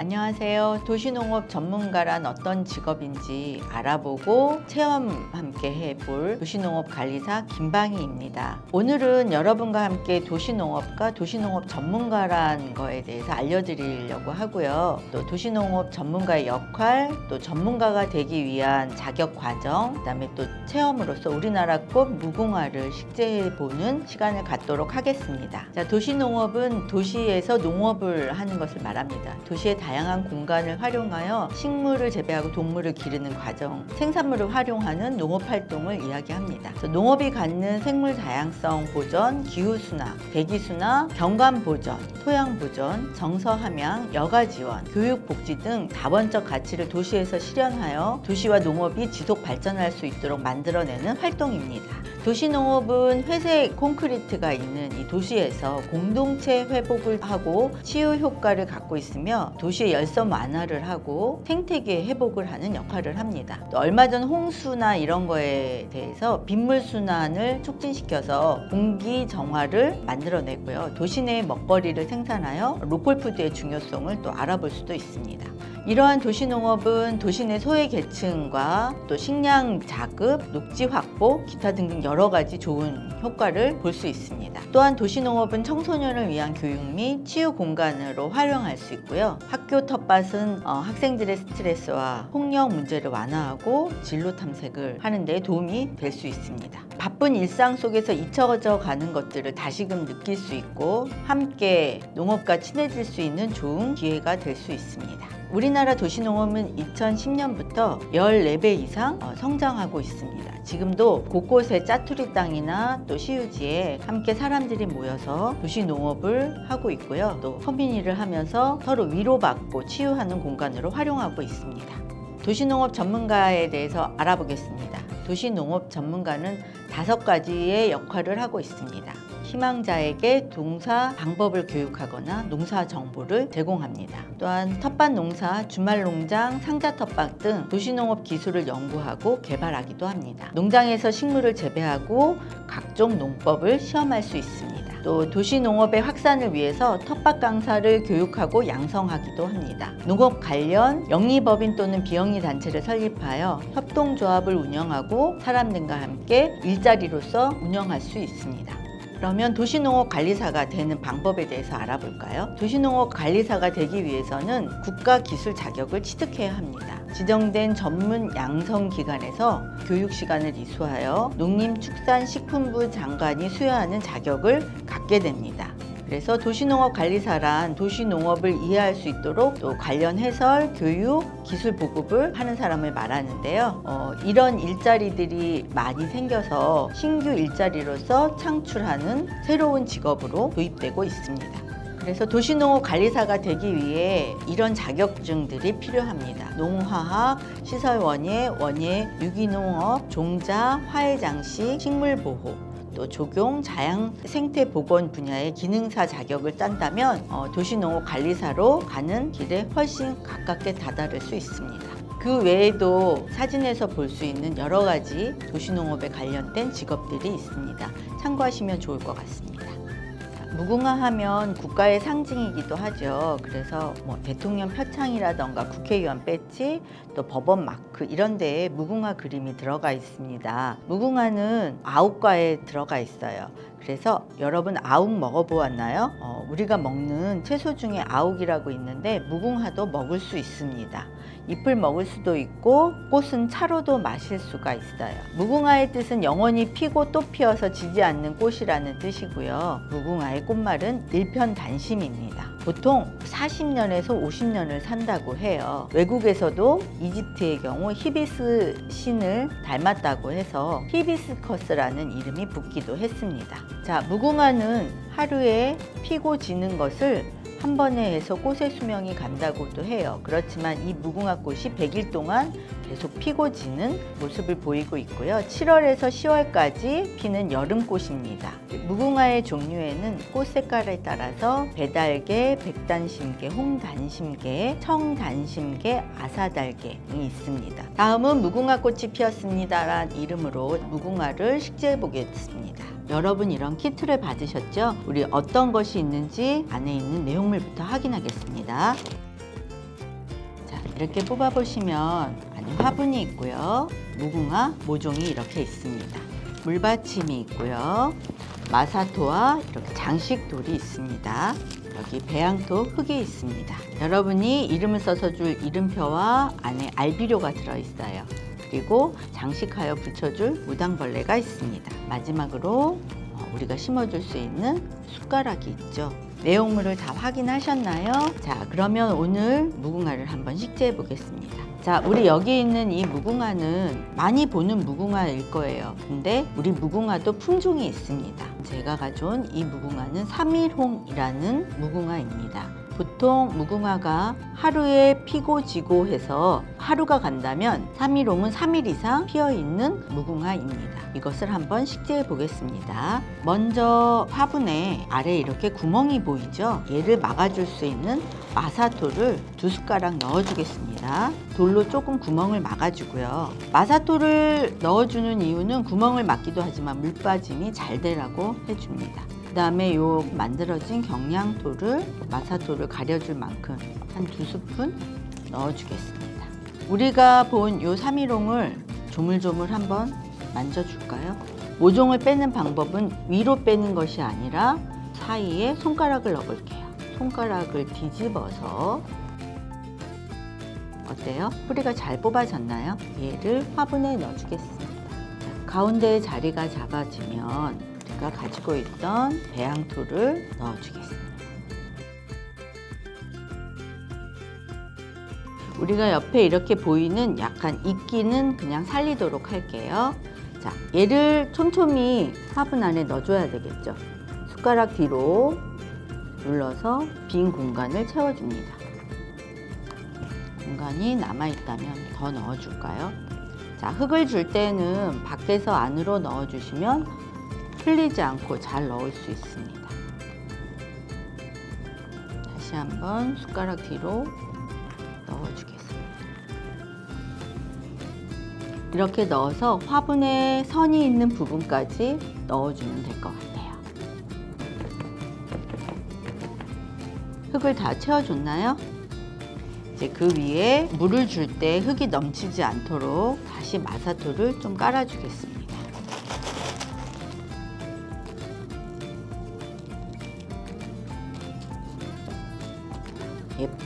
안녕하세요. 도시농업 전문가란 어떤 직업인지 알아보고 체험 함께 해볼 도시농업 관리사 김방희입니다. 오늘은 여러분과 함께 도시농업과 도시농업 전문가란 거에 대해서 알려드리려고 하고요. 또 도시농업 전문가의 역할, 또 전문가가 되기 위한 자격 과정, 그다음에 또 체험으로서 우리나라 꽃 무궁화를 식재해 보는 시간을 갖도록 하겠습니다. 자, 도시농업은 도시에서 농업을 하는 것을 말합니다. 도시의 다 양한 공간을 활용하여 식물을 재배하고 동물을 기르는 과정, 생산물을 활용하는 농업 활동을 이야기합니다. 농업이 갖는 생물 다양성 보전, 기후 순화, 대기 순화, 경관 보전, 토양 보전, 정서 함양, 여가 지원, 교육 복지 등 다원적 가치를 도시에서 실현하여 도시와 농업이 지속 발전할 수 있도록 만들어내는 활동입니다. 도시농업은 회색 콘크리트가 있는 이 도시에서 공동체 회복을 하고 치유 효과를 갖고 있으며 도시의 열섬 완화를 하고 생태계 회복을 하는 역할을 합니다. 또 얼마 전 홍수나 이런 거에 대해서 빗물 순환을 촉진시켜서 공기 정화를 만들어내고요. 도시 내 먹거리를 생산하여 로컬 푸드의 중요성을 또 알아볼 수도 있습니다. 이러한 도시농업은 도시 내 소외 계층과 또 식량 자급, 녹지 확보, 기타 등등 여러 가지 좋은 효과를 볼 수 있습니다. 또한 도시농업은 청소년을 위한 교육 및 치유 공간으로 활용할 수 있고요. 학교 텃밭은 어, 학생들의 스트레스와 폭력 문제를 완화하고 진로 탐색을 하는 데 도움이 될 수 있습니다. 바쁜 일상 속에서 잊혀져 가는 것들을 다시금 느낄 수 있고 함께 농업과 친해질 수 있는 좋은 기회가 될 수 있습니다. 우리나라 도시농업은 2010년부터 14배 이상 어, 성장하고 있습니다. 지금도 곳곳에 짜투리 땅이나 또 시유지에 함께 사람들이 모여서 도시농업을 하고 있고요. 또 커뮤니를 하면서 서로 위로받고 치유하는 공간으로 활용하고 있습니다. 도시농업 전문가에 대해서 알아보겠습니다. 도시농업 전문가는 다섯 가지의 역할을 하고 있습니다. 희망자에게 농사 방법을 교육하거나 농사 정보를 제공합니다. 또한 텃밭 농사, 주말 농장, 상자 텃밭 등 도시농업 기술을 연구하고 개발하기도 합니다. 농장에서 식물을 재배하고 각종 농법을 시험할 수 있습니다. 또 도시농업의 확산을 위해서 텃밭 강사를 교육하고 양성하기도 합니다. 농업 관련 영리법인 또는 비영리 단체를 설립하여 협동조합을 운영하고 사람 들과 함께 일자리로서 운영할 수 있습니다. 그러면 도시농업 관리사가 되는 방법에 대해서 알아볼까요? 도시농업 관리사가 되기 위해서는 국가 기술 자격을 취득해야 합니다. 지정된 전문 양성 기관에서 교육 시간을 이수하여 농림축산식품부 장관이 수여하는 자격을 갖게 됩니다. 그래서 도시농업 관리사란 도시농업을 이해할 수 있도록 또 관련 해설, 교육, 기술 보급을 하는 사람을 말하는데요. 어, 이런 일자리들이 많이 생겨서 신규 일자리로서 창출하는 새로운 직업으로 도입되고 있습니다. 그래서 도시농업 관리사가 되기 위해 이런 자격증들이 필요합니다. 농화학, 시설원예, 원예, 유기농업, 종자, 화훼 장식, 식물보호, 또 조경, 자양, 생태 보건 분야의 기능사 자격을 딴다면 어, 도시농업 관리사로 가는 길에 훨씬 가깝게 다다를 수 있습니다. 그 외에도 사진에서 볼 수 있는 여러 가지 도시농업에 관련된 직업들이 있습니다. 참고하시면 좋을 것 같습니다. 무궁화 하면 국가의 상징이기도 하죠. 그래서 뭐 대통령 표창이라던가 국회의원 배지, 또 법원 마크 이런 데에 무궁화 그림이 들어가 있습니다. 무궁화는 아욱과에 들어가 있어요. 그래서 여러분 아욱 먹어보았나요? 어, 우리가 먹는 채소 중에 아욱이라고 있는데 무궁화도 먹을 수 있습니다. 잎을 먹을 수도 있고 꽃은 차로도 마실 수가 있어요. 무궁화의 뜻은 영원히 피고 또 피어서 지지 않는 꽃이라는 뜻이고요. 무궁화의 꽃말은 일편단심입니다. 보통 40년에서 50년을 산다고 해요. 외국에서도 이집트의 경우 히비스 신을 닮았다고 해서 히비스커스라는 이름이 붙기도 했습니다. 자, 무궁화는 하루에 피고 지는 것을 한 번에 해서 꽃의 수명이 간다고도 해요. 그렇지만 이 무궁화 꽃이 100일 동안 계속 피고 지는 모습을 보이고 있고요. 7월에서 10월까지 피는 여름꽃입니다. 무궁화의 종류에는 꽃 색깔에 따라서 배달개, 백단심개, 홍단심개, 청단심개, 아사달개 등이 있습니다. 다음은 무궁화 꽃이 피었습니다란 이름으로 무궁화를 식재해 보겠습니다. 여러분 이런 키트를 받으셨죠? 우리 어떤 것이 있는지 안에 있는 내용물부터 확인하겠습니다. 이렇게 뽑아보시면 안에 화분이 있고요. 무궁화 모종이 이렇게 있습니다. 물받침이 있고요. 마사토와 이렇게 장식돌이 있습니다. 여기 배양토 흙이 있습니다. 여러분이 이름을 써서 줄 이름표와 안에 알비료가 들어있어요. 그리고 장식하여 붙여줄 무당벌레가 있습니다. 마지막으로 어, 우리가 심어줄 수 있는 숟가락이 있죠. 내용물을 다 확인하셨나요? 자, 그러면 오늘 무궁화를 한번 식재해 보겠습니다. 자, 우리 여기 있는 이 무궁화는 많이 보는 무궁화일 거예요. 근데 우리 무궁화도 품종이 있습니다. 제가 가져온 이 무궁화는 삼일홍이라는 무궁화입니다. 보통 무궁화가 하루에 피고 지고 해서 하루가 간다면 삼일홍은 3일 이상 피어 있는 무궁화입니다. 이것을 한번 식재해 보겠습니다. 먼저 화분에 아래 이렇게 구멍이 보이죠? 얘를 막아줄 수 있는 마사토를 두 숟가락 넣어주겠습니다. 돌로 조금 구멍을 막아주고요. 마사토를 넣어주는 이유는 구멍을 막기도 하지만 물 빠짐이 잘 되라고 해줍니다. 그 다음에 요 만들어진 경량토를 마사토를 가려줄 만큼 한 두 스푼 넣어주겠습니다. 우리가 본 요 삼일홍을 조물조물 한번 만져줄까요? 모종을 빼는 방법은 위로 빼는 것이 아니라 사이에 손가락을 넣어볼게요. 손가락을 뒤집어서 어때요? 뿌리가 잘 뽑아졌나요? 얘를 화분에 넣어주겠습니다. 자, 가운데 자리가 잡아지면 우리가 가지고 있던 배양토를 넣어주겠습니다. 우리가 옆에 이렇게 보이는 약간 이끼는 그냥 살리도록 할게요. 자, 얘를 촘촘히 화분 안에 넣어줘야 되겠죠. 숟가락 뒤로 눌러서 빈 공간을 채워줍니다. 공간이 남아있다면 더 넣어줄까요? 자, 흙을 줄 때는 밖에서 안으로 넣어주시면 흘리지 않고 잘 넣을 수 있습니다. 다시 한번 숟가락 뒤로 넣어주겠습니다. 이렇게 넣어서 화분에 선이 있는 부분까지 넣어주면 될 것 같아요. 흙을 다 채워줬나요? 이제 그 위에 물을 줄 때 흙이 넘치지 않도록 다시 마사토를 좀 깔아주겠습니다.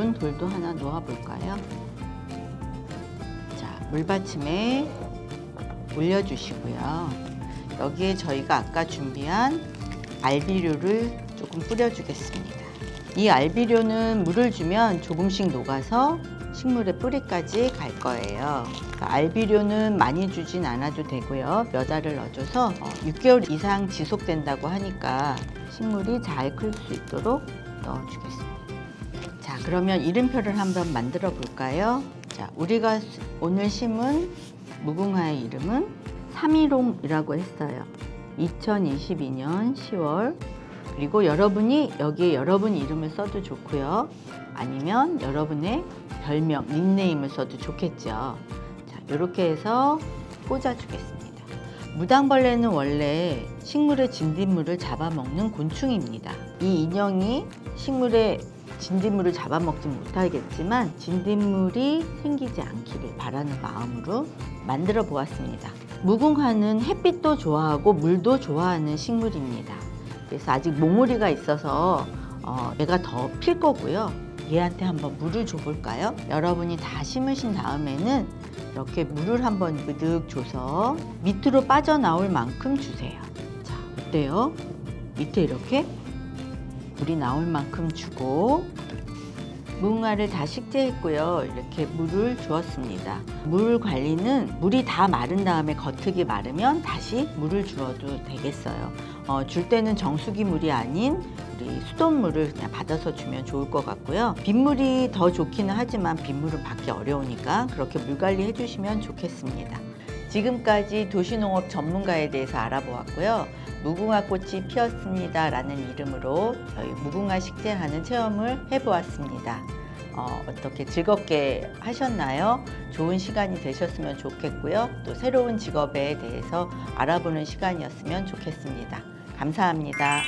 예쁜 돌도 하나 놓아 볼까요? 자, 물받침에 올려주시고요. 여기에 저희가 아까 준비한 알비료를 조금 뿌려주겠습니다. 이 알비료는 물을 주면 조금씩 녹아서 식물의 뿌리까지 갈 거예요. 그러니까 알비료는 많이 주진 않아도 되고요. 몇 알을 넣어줘서 6개월 이상 지속된다고 하니까 식물이 잘 클 수 있도록 넣어주겠습니다. 자, 그러면 이름표를 한번 만들어 볼까요? 자, 우리가 수- 오늘 심은 무궁화의 이름은 삼일홍이라고 했어요. 2022년 10월 그리고 여러분이 여기에 여러분 이름을 써도 좋고요. 아니면 여러분의 별명, 닉네임을 써도 좋겠죠. 자, 이렇게 해서 꽂아주겠습니다. 무당벌레는 원래 식물의 진딧물을 잡아먹는 곤충입니다. 이 인형이 식물의 진딧물을 잡아먹지 못하겠지만 진딧물이 생기지 않기를 바라는 마음으로 만들어 보았습니다. 무궁화는 햇빛도 좋아하고 물도 좋아하는 식물입니다. 그래서 아직 몽우리가 있어서 어, 얘가 더 필 거고요. 얘한테 한번 물을 줘볼까요? 여러분이 다 심으신 다음에는 이렇게 물을 한번 으득 줘서 밑으로 빠져나올 만큼 주세요. 자, 어때요? 밑에 이렇게 물이 나올 만큼 주고 무궁화를 다 식재했고요. 이렇게 물을 주었습니다. 물 관리는 물이 다 마른 다음에 겉흙이 마르면 다시 물을 주어도 되겠어요. 어, 줄 때는 정수기 물이 아닌 우리 수돗물을 그냥 받아서 주면 좋을 것 같고요. 빗물이 더 좋기는 하지만 빗물은 받기 어려우니까 그렇게 물 관리 해 주시면 좋겠습니다. 지금까지 도시농업 전문가에 대해서 알아보았고요. 무궁화 꽃이 피었습니다. 라는 이름으로 저희 무궁화 식재하는 체험을 해보았습니다. 어, 어떻게 즐겁게 하셨나요? 좋은 시간이 되셨으면 좋겠고요. 또 새로운 직업에 대해서 알아보는 시간이었으면 좋겠습니다. 감사합니다.